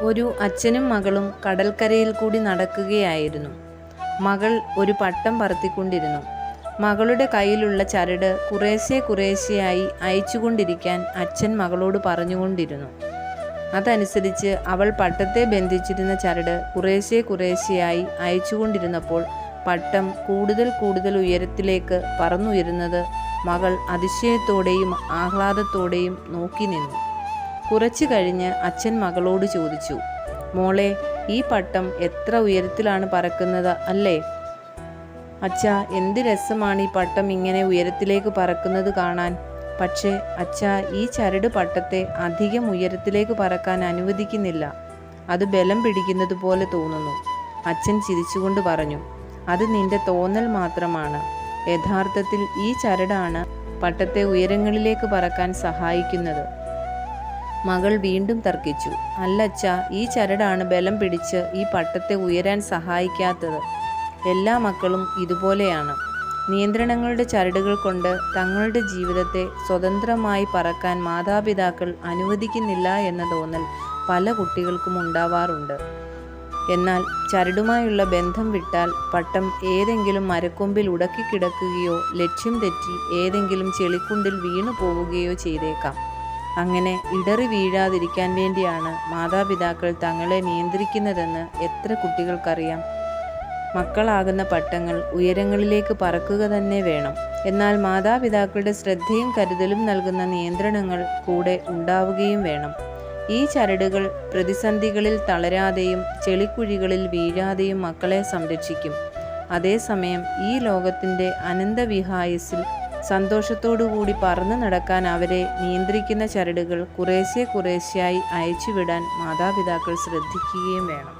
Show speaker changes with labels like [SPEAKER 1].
[SPEAKER 1] ഒരു അച്ഛനും മകളും കടൽക്കരയിൽ കൂടി നടക്കുകയായിരുന്നു. മകൾ ഒരു പട്ടം പറത്തിക്കൊണ്ടിരുന്നു. മകളുടെ കയ്യിലുള്ള ചരട് കുറേശ്ശെ കുറേശ്ശെയായി അയച്ചുകൊണ്ടിരിക്കാൻ അച്ഛൻ മകളോട് പറഞ്ഞുകൊണ്ടിരുന്നു. അതനുസരിച്ച് അവൾ പട്ടത്തെ ബന്ധിച്ചിരുന്ന ചരട് കുറേശ്ശെ കുറേശ്ശെയായി അയച്ചുകൊണ്ടിരുന്നപ്പോൾ പട്ടം കൂടുതൽ കൂടുതൽ ഉയരത്തിലേക്ക് പറന്നുയരുന്നത് മകൾ അതിശയത്തോടെയും ആഹ്ലാദത്തോടെയും നോക്കി നിന്നു. കുറച്ചു കഴിഞ്ഞ് അച്ഛൻ മകളോട് ചോദിച്ചു മോളെ ഈ പട്ടം എത്ര ഉയരത്തിലാണ് പറക്കുന്നത് അല്ലേ? അച്ഛ എന്ത് രസമാണ് ഈ പട്ടം ഇങ്ങനെ ഉയരത്തിലേക്ക് പറക്കുന്നത് കാണാൻ. പക്ഷേ അച്ഛ ഈ ചരട് പട്ടത്തെ അധികം ഉയരത്തിലേക്ക് പറക്കാൻ അനുവദിക്കുന്നില്ല. അത് ബലം പിടിക്കുന്നത് പോലെ തോന്നുന്നു. അച്ഛൻ ചിരിച്ചുകൊണ്ട് പറഞ്ഞു അത് നിന്റെ തോന്നൽ മാത്രമാണ്. യഥാർത്ഥത്തിൽ ഈ ചരടാണ് പട്ടത്തെ ഉയരങ്ങളിലേക്ക് പറക്കാൻ സഹായിക്കുന്നത്. മകൾ വീണ്ടും തർക്കിച്ചു. അല്ലച്ച ഈ ചരടാണ് ബലം പിടിച്ച് ഈ പട്ടത്തെ ഉയരാൻ സഹായിക്കാത്തത്. എല്ലാ മക്കളും ഇതുപോലെയാണ്. നിയന്ത്രണങ്ങളുടെ ചരടുകൾ കൊണ്ട് തങ്ങളുടെ ജീവിതത്തെ സ്വതന്ത്രമായി പറക്കാൻ മാതാപിതാക്കൾ അനുവദിക്കുന്നില്ല എന്ന തോന്നൽ പല കുട്ടികൾക്കും ഉണ്ടാവാറുണ്ട്. എന്നാൽ ചരടുമായുള്ള ബന്ധം വിട്ടാൽ പട്ടം ഏതെങ്കിലും മരക്കൊമ്പിൽ ഉടക്കിക്കിടക്കുകയോ ലക്ഷ്യം തെറ്റി ഏതെങ്കിലും ചെളിക്കുണ്ടിൽ വീണു പോവുകയോ ചെയ്തേക്കാം. അങ്ങനെ ഇടറി വീഴാതിരിക്കാൻ വേണ്ടിയാണ് മാതാപിതാക്കൾ തങ്ങളെ നിയന്ത്രിക്കുന്നതെന്ന് എത്ര കുട്ടികൾക്കറിയാം. മക്കളാകുന്ന പട്ടങ്ങൾ ഉയരങ്ങളിലേക്ക് പറക്കുക തന്നെ വേണം. എന്നാൽ മാതാപിതാക്കളുടെ ശ്രദ്ധയും കരുതലും നൽകുന്ന നിയന്ത്രണങ്ങൾ കൂടെ ഉണ്ടാവുകയും വേണം. ഈ ചരടുകൾ പ്രതിസന്ധികളിൽ തളരാതെയും ചെളിക്കുഴികളിൽ വീഴാതെയും മക്കളെ സംരക്ഷിക്കും. അതേസമയം ഈ ലോകത്തിന്റെ അനന്തവിഹായസിൽ സന്തോഷത്തോടുകൂടി പറന്നു നടക്കാൻ അവരെ നിയന്ത്രിക്കുന്ന ചരടുകൾ കുറേശ്ശെ കുറേശ്ശെയായി അയച്ചുവിടാൻ മാതാപിതാക്കൾ ശ്രദ്ധിക്കുകയും വേണം.